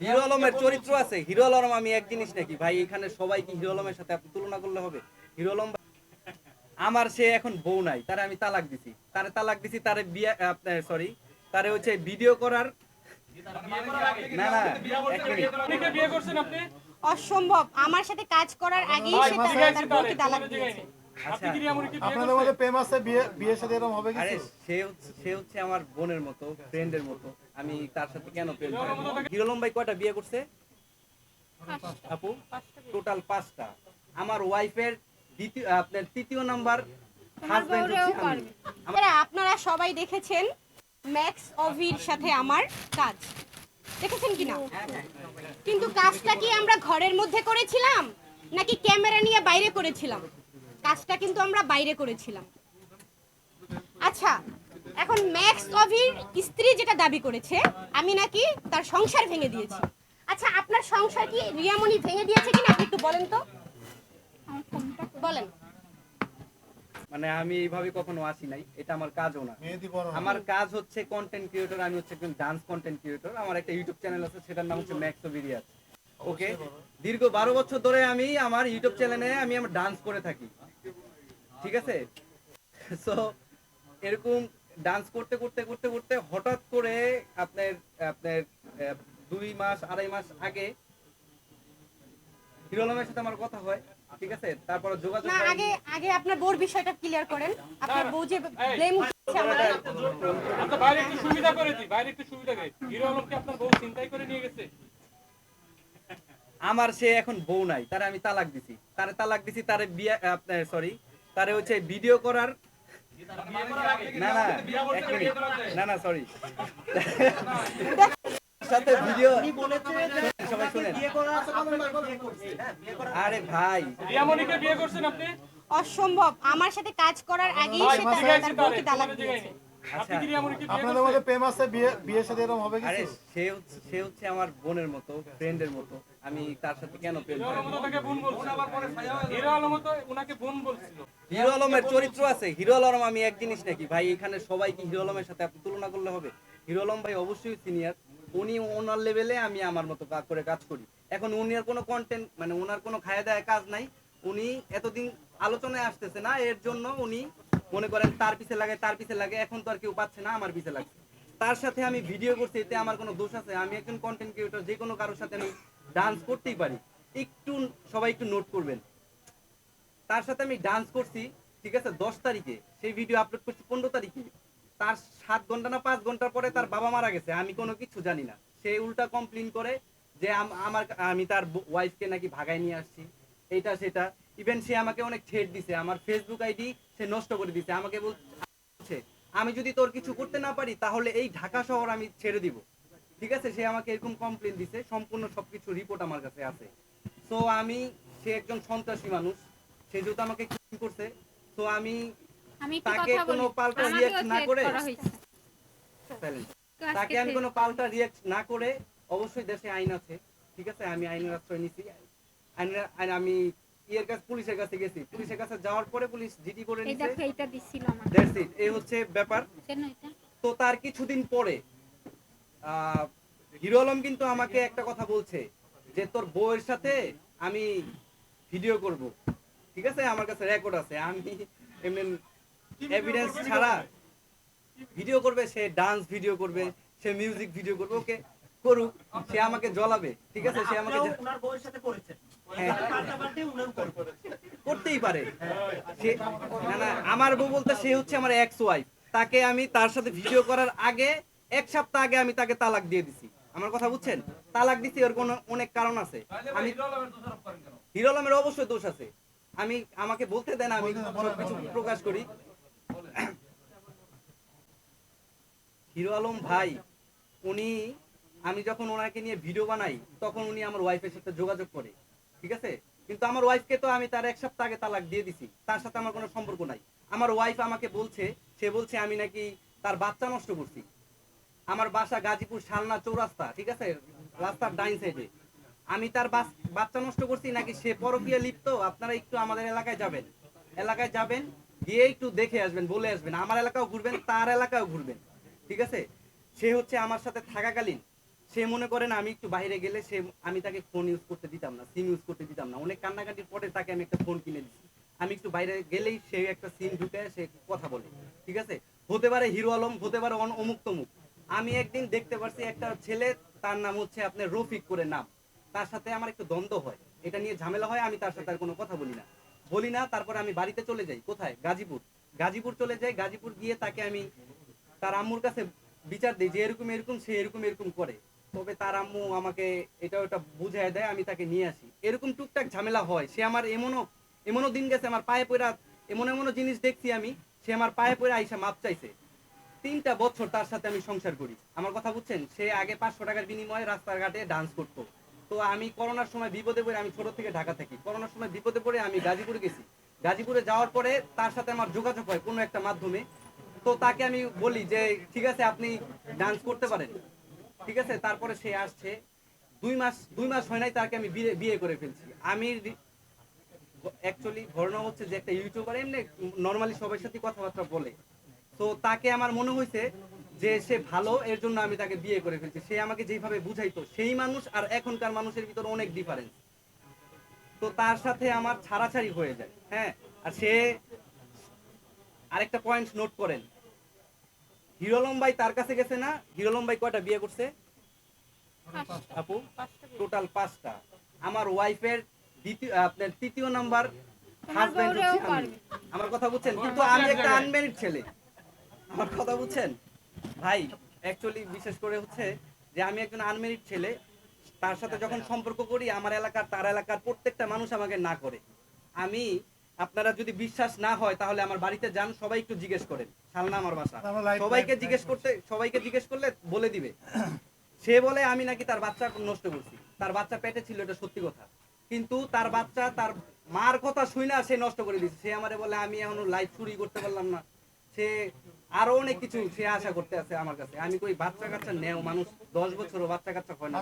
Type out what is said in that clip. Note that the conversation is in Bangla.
হিরো আলমের চরিত্র আছে। হিরো আলম আমি এক জিনিস নাকি ভাই, এখানে সবাই কি হিরো আলমের সাথে তুলনা করলে হবে? হিরো আলম আমার সে এখন বউ নাই, তারে আমি তালাক দিছি। তারে তালাক দিছি, তারে বিয়ে আপনার সরি তারে হচ্ছে ভিডিও করার না না অসম্ভব। আমার সাথে কাজ করার আগেই সে তালাক দিয়েছে। জায়গায় নেই। আপনি কি রিয়ামণিকে বিয়ে আপনাদের মধ্যে প্রেম আছে বিয়ে বিয়ের সাথে এরকম হবে আরে সে হচ্ছে সে হচ্ছে আমার বোনের মতো ফ্রেন্ডের মতো। আমি তার সাথে কেন প্রেম করব? হিরো ভাই কয়টা বিয়ে করছে? আপু? টোটাল পাঁচটা। আমার ওয়াইফের দ্বিতীয় আপনার তৃতীয় নাম্বার হাজবেন্ড হচ্ছে আপনারা আপনারা সবাই দেখেছেন ম্যাক্স অভির সাথে আমার কাজ। দেখেছেন কি না কিন্তু কাজটা কি আমরা ঘরের মধ্যে করেছিলাম? নাকি ক্যামেরা নিয়ে বাইরে করেছিলাম? কাজটা কিন্তু আমরা বাইরে করেছিলাম। আচ্ছা এখন ম্যাক্স অভির স্ত্রী যেটা দাবি করেছে আমি নাকি তার সংসার ভেঙে দিয়েছি। আচ্ছা আপনার সংসার কি রিয়ামণি ভেঙে দিয়েছে কিনা আপনি একটু বলেন তো? বলেন। মানে আমি এইভাবে কখনো আসি নাই এটা আমার কাজও না। আমার কাজ হচ্ছে কন্টেন্ট ক্রিয়েটর আমি হচ্ছে একজন ডান্স কন্টেন্ট ক্রিয়েটর আমার একটা ইউটিউব চ্যানেল আছে সেটার নাম হচ্ছে ম্যাক্স ভিডিয়াস ওকে দীর্ঘ বারো বছর ধরে আমি আমার ইউটিউব চ্যানেলে আমি আমার ডান্স করে থাকি। ঠিক আছে? সো এরকম ডান্স করতে করতে করতে করতে হঠাৎ করে আপনার আপনার দুই মাস আড়াই মাস আগে হিরো আলমের সাথে আমার কথা হয় ঠিক আছে? তারপর যোগাযোগ না আগে আগে আপনার বউর বিষয়টা ক্লিয়ার করেন। আপনার বউ যে ব্লেম দিচ্ছে আমাদের। আপনার বাইরে একটু সুবিধা করে দিই বাইরে একটু সুবিধা করে হিরো আলমকে আপনার বউ চিন্তাই করে নিয়ে গেছে? আমার সে এখন বউ নাই তারে আমি তালাক দিছি। তারে তালাক দিছি তারে বিয়ে আপনার সরি তারে হচ্ছে ভিডিও করার না না এক মিনিট। না না সরি সাথে ভিডিও সবাই শুনেন। আরে ভাই। রিয়ামণিকে বিয়ে করছেন আপনি? অসম্ভব। আমার সাথে কাজ করার আগেই সে তার- বউকে তালাক দিয়েছে। বিয়ে আপনাদের মধ্যে প্রেম আছে বিয়ে বিয়ের সাথে এরকম হবে আরে সে হচ্ছে সে হচ্ছে আমার বোনের মতো ফ্রেন্ডের মতো। আমি তার সাথে কেন প্রেম হিরো করব? আলম তাকে বোন বলছিল। হিরো আলম তো ওনাকে বোন বলছিল। হিরো আলমের চরিত্র আছে। হিরো আলম আমি এক জিনিস নাকি ভাই এখানে সবাই কি হিরো আলমের সাথে আপনি তুলনা করলে হবে? হিরো আলম ভাই অবশ্যই সিনিয়র উনি ওনার লেভেলে আমি আমার মতো কাজ করে কাজ করি। এখন উনি আর কোনো কন্টেন্ট মানে ওনার কোনো খায় দায় কাজ নাই। উনি এতদিন আলোচনায় আসতেছে না এর জন্য উনি মনে করেন তার পিছে লাগে, তার পিছে লাগে, এখন তো আর কেউ পাচ্ছে না, আমার পিছে লাগছে। তার সাথে আমি ভিডিও করছি, এতে আমার কোনো দোষ আছে। আমি একজন কন্টেন্ট ক্রিয়েটর যে কোনো কারোর সাথে আমি ডান্স করতেই পারি। একটু সবাই একটু নোট করবেন। তার সাথে আমি ডান্স করছি, ঠিক আছে, দশ তারিখে। সেই ভিডিও আপলোড করছি পনেরো তারিখে। তার সাত ঘণ্টা না পাঁচ ঘণ্টা পরে তার বাবা মারা গেছে, আমি কোনো কিছু জানি না। সে উল্টা কমপ্লেন করে যে আম- আমার আমি তার ওয়াইফকে নাকি ভাগায় নিয়ে আসছি, এইটা সেটা। ইভেন সে আমাকে অনেক ঠেট দিছে আমার ফেসবুক আইডি সে নষ্ট করে দিছে আমাকে বলছে আমি যদি তোর কিছু করতে না পারি তাহলে এই ঢাকা শহর আমি ছেড়ে দিব। ঠিক আছে? সে আমাকে এরকম কমপ্লেন দিছে সম্পূর্ণ সবকিছু রিপোর্ট আমার কাছে আছে। সো আমি সে একজন সন্ত্রাসী মানুষ সে যেহেতু আমাকে খুন করছে তো আমি তাকে কোনো পাল্টা রিয়াক্ট না করে তাকে আমি কোনো পাল্টা রিয়াক্ট না করে অবশ্যই দেশে আইন আছে। ঠিক আছে? আমি আইনের আশ্রয় নিছি। আইনের আইন আমি ইয়ের কাছে পুলিশের কাছে গেছি। পুলিশের কাছে যাওয়ার পরে পুলিশ জিডি করে এই নিছে। দেখো এইটা দিছিল আমার দ্যাটস ইট এই হচ্ছে ব্যাপার। তো তার কিছুদিন পরে হিরো আলম কিন্তু আমাকে একটা কথা বলছে যে তোর বউয়ের সাথে আমি ভিডিও করব। ঠিক আছে? আমার কাছে রেকর্ড আছে। আমি এমনি এভিডেন্স ছাড়া ভিডিও করবে সে ডান্স ভিডিও করবে সে মিউজিক ভিডিও করবে। ওকে করুক। সে আমাকে জ্বলাবে। ঠিক আছে? সে আমাকে ওনার বউয়ের সাথে করেছেন। হ্যাঁ। করতেই পারে। না না, আমার বউ বলতে সে হচ্ছে আমার এক্স ওয়াইফ তাকে আমি তার সাথে ভিডিও করার আগে, এক সপ্তাহ আগে আমি তাকে তালাক দিয়ে দিছি। আমার কথা বুঝছেন? তালাক দিছি ওর অনেক কারণ আছে। আমি হিরো আলমের অবশ্যই দোষ আছে। আমি আমাকে বলতে দেন, আমি সবকিছু প্রকাশ করি। হিরো আলম ভাই, উনি আমি যখন ওনাকে নিয়ে ভিডিও বানাই, তখন উনি আমার ওয়াইফের সাথে যোগাযোগ করে। ঠিক আছে? কিন্তু আমার ওয়াইফকে তো আমি তার এক সপ্তাহ আগে তালাক দিয়ে দিছি। তার সাথে আমার কোনো সম্পর্ক নাই। আমার ওয়াইফ আমাকে বলছে, সে বলছে, আমি নাকি তার বাচ্চা নষ্ট করছি। আমার বাসা গাজীপুর শালনা চৌরাস্তা, ঠিক আছে? রাস্তার ডাইন সাইডে আমি তার বাচ্চা নষ্ট করছি নাকি সে পরকীয়া লিপ্ত? আপনারা একটু আমাদের এলাকায় যাবেন। এলাকায় যাবেন, গিয়ে একটু দেখে আসবেন, বলে আসবেন। আমার এলাকাও ঘুরবেন, তার এলাকাও ঘুরবেন। ঠিক আছে? সে হচ্ছে আমার সাথে থাকাকালীন সে মনে করেন আমি একটু বাইরে গেলে সে, আমি তাকে ফোন ইউজ করতে দিতাম না সিম ইউজ করতে দিতাম না। অনেক কান্নাকাটির পরে তাকে আমি একটা ফোন কিনে দিচ্ছি আমি একটু বাইরে গেলেই সে একটা সিম ঢুকে, সে কথা বলে। ঠিক আছে? হতে পারে হিরো আলম, হতে পারে অমুক তমুক। আমি একদিন দেখতে পারছি একটা ছেলে, তার নাম হচ্ছে আপনার রফিক করে নাম। তার সাথে আমার একটু দ্বন্দ্ব হয়। এটা নিয়ে ঝামেলা হয়, আমি তার সাথে আর কোনো কথা বলি না। বলি না, তারপরে আমি বাড়িতে চলে যাই। কোথায়? গাজীপুর। গাজীপুর চলে যাই, গাজীপুর গিয়ে তাকে আমি, তার আম্মুর কাছে বিচার দিই যে এরকম এরকম, সে এরকম এরকম করে। তবে তার আম্মু আমাকে এটা ওটা বুঝায় দেয়, আমি তাকে নিয়ে আসি। এরকম টুকটাক ঝামেলা হয়। সে আমার এমনও এমনও দিন গেছে, আমার পায়ে পড়া এমন এমনও জিনিস দেখছি আমি, সে আমার পায়ে পড়ে আইসা মাপ চাইছে। তিনটা বছর তার সাথে আমি সংসার করি। আমার কথা বুঝছেন? সে আগে পাঁচশো টাকার বিনিময়ে রাস্তাঘাটে ডান্স করতো। তো আমি করোনার সময় বিপদে পড়ে আমি ছোট থেকে ঢাকা থাকি। করোনার সময় বিপদে পড়ে আমি গাজীপুরে গেছি। গাজীপুরে যাওয়ার পরে তার সাথে আমার যোগাযোগ হয় কোনো একটা মাধ্যমে। তো তাকে আমি বলি যে, ঠিক আছে, আপনি ডান্স করতে পারেন। ঠিক আছে? তারপরে সে আসছে। দুই মাস দুই মাস হয় নাই তাকে আমি বিয়ে করে ফেলছি। আমি অ্যাকচুয়ালি ঘটনা হচ্ছে যে একটা ইউটিউবার এমনি নর্মালি সবার সাথে কথাবার্তা বলে। তো তাকে আমার মনে হয়েছে যে সে ভালো, এর জন্য আমি তাকে বিয়ে করে ফেলছি। সে আমাকে যেভাবে বুঝাইতো, সেই মানুষ আর এখনকার মানুষের ভিতরে অনেক ডিফারেন্স তো তার সাথে আমার ছাড়াছাড়ি হয়ে যায়। হ্যাঁ? আর সে আরেকটা পয়েন্ট নোট করেন। হিরোলম ভাই তার কাছে গেছে না? হিরোলম ভাই কয়টা বিয়ে করছে? আপু টোটাল পাঁচটা। আমার ওয়াইফের দ্বিতীয় আপনার তৃতীয় নাম্বার হাজবেন্ড হচ্ছে আমি। আমার কথা বুঝছেন? কিন্তু আমি একটা আনমেরিড ছেলে। আমার কথা বুঝছেন? ভাই অ্যাকচুয়ালি বিশেষ করে হচ্ছে যে আমি একজন আনমেরিড ছেলে তার সাথে যখন সম্পর্ক করি আমার এলাকার তার এলাকার প্রত্যেকটা মানুষ আমাকে না করে। আমি আপনারা যদি বিশ্বাস না হয় তাহলে আমার বাড়িতে যান সবাই একটু জিজ্ঞেস করেন। সালনা আমার বাসা। সবাইকে জিজ্ঞেস করতে সবাইকে জিজ্ঞেস করলে বলে দিবে। সে বলে আমি নাকি তার বাচ্চা নষ্ট করছি। তার বাচ্চা পেটে ছিল এটা সত্যি কথা। কিন্তু তার বাচ্চা তার মার কথা শুই না সে নষ্ট করে দিচ্ছে সে আমারে বলে আমি এখনও লাইফ চুরি করতে পারলাম না। সে আরও অনেক কিছু সে আশা করতে আছে আমার কাছে। আমি কই বাচ্চা কাচ্চা নেও মানুষ। দশ বছরও বাচ্চা কাচ্চা হয় না।